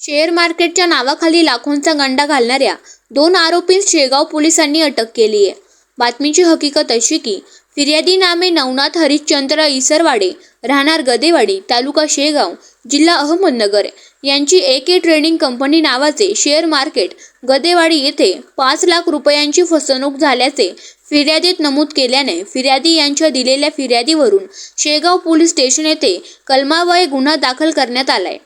Share मार्केटच्या नावाखाली लाखोंचा गंडा घालणाऱ्या दोन आरोपींस शेगाव पोलिसांनी अटक केली आहे. बातमीची हकीकत अशी की फिर्यादी नामे नवनाथ हरिश्चंद्र इसरवाडे राहणार गदेवाडी तालुका शेगाव जिल्हा अहमदनगर. यांची ए के ट्रेडिंग कंपनी नावाचे शेअर मार्केट गदेवाडी येथे पाच लाख रुपयांची फसवणूक झाल्याचे फिर्यादीत नमूद केल्याने फिर्यादी यांच्या दिलेल्या फिर्यादीवरून शेगाव पोलीस स्टेशन येथे कलमावय गुन्हा दाखल करण्यात आलाय.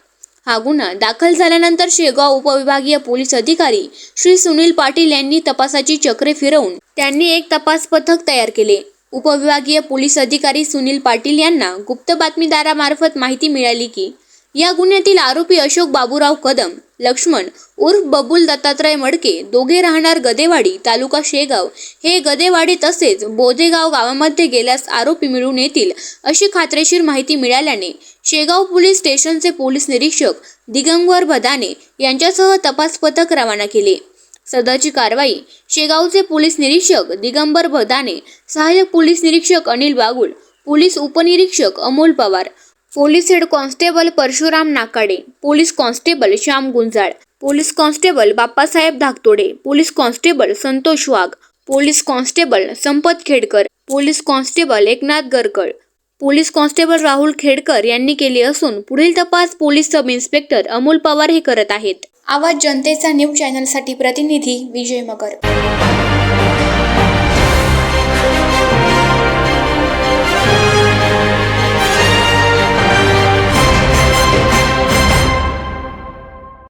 हा गुन्हा दाखल झाल्यानंतर शेगाव उपविभागीय पोलीस अधिकारी श्री सुनील पाटील यांनी तपासाची चक्रे फिरवून त्यांनी एक तपास पथक तयार केले. उपविभागीय पोलीस अधिकारी सुनील पाटील यांना गुप्त बातमीदारामार्फत माहिती मिळाली की या गुन्ह्यातील आरोपी अशोक बाबूराव कदम लक्ष्मण उर्फ बबुल दत्तात्रय मडके दोघे राहणार गदेवाडी तालुका शेगाव. हे गदेवाडी तसेच बोधेगाव गावामध्ये गेल्यास आरोपी मिळून येतील अशी खात्रीशीर माहिती मिळाल्याने शेगाव पोलीस स्टेशनचे पोलीस निरीक्षक दिगंबर भदाने यांच्यासह तपास पथक रवाना केले. सदरची कारवाई शेगावचे पोलीस निरीक्षक दिगंबर भदाने सहाय्यक पोलीस निरीक्षक अनिल बागुल पोलीस उपनिरीक्षक Amol Pawar police head constable Parshuram Nakade police constable Shyam Gunjal police constable Bappasaheb Dhaktode police constable Santosh Wagh police constable Sampat Khedkar police constable Eknath Garkal police constable Rahul Khedkar यांनी केली असून पुढील तपास police sub inspector Amol Pawar हे करत आहेत. आवाज जनतेचा न्यूज चॅनलसाठी प्रतिनिधी विजय मगर.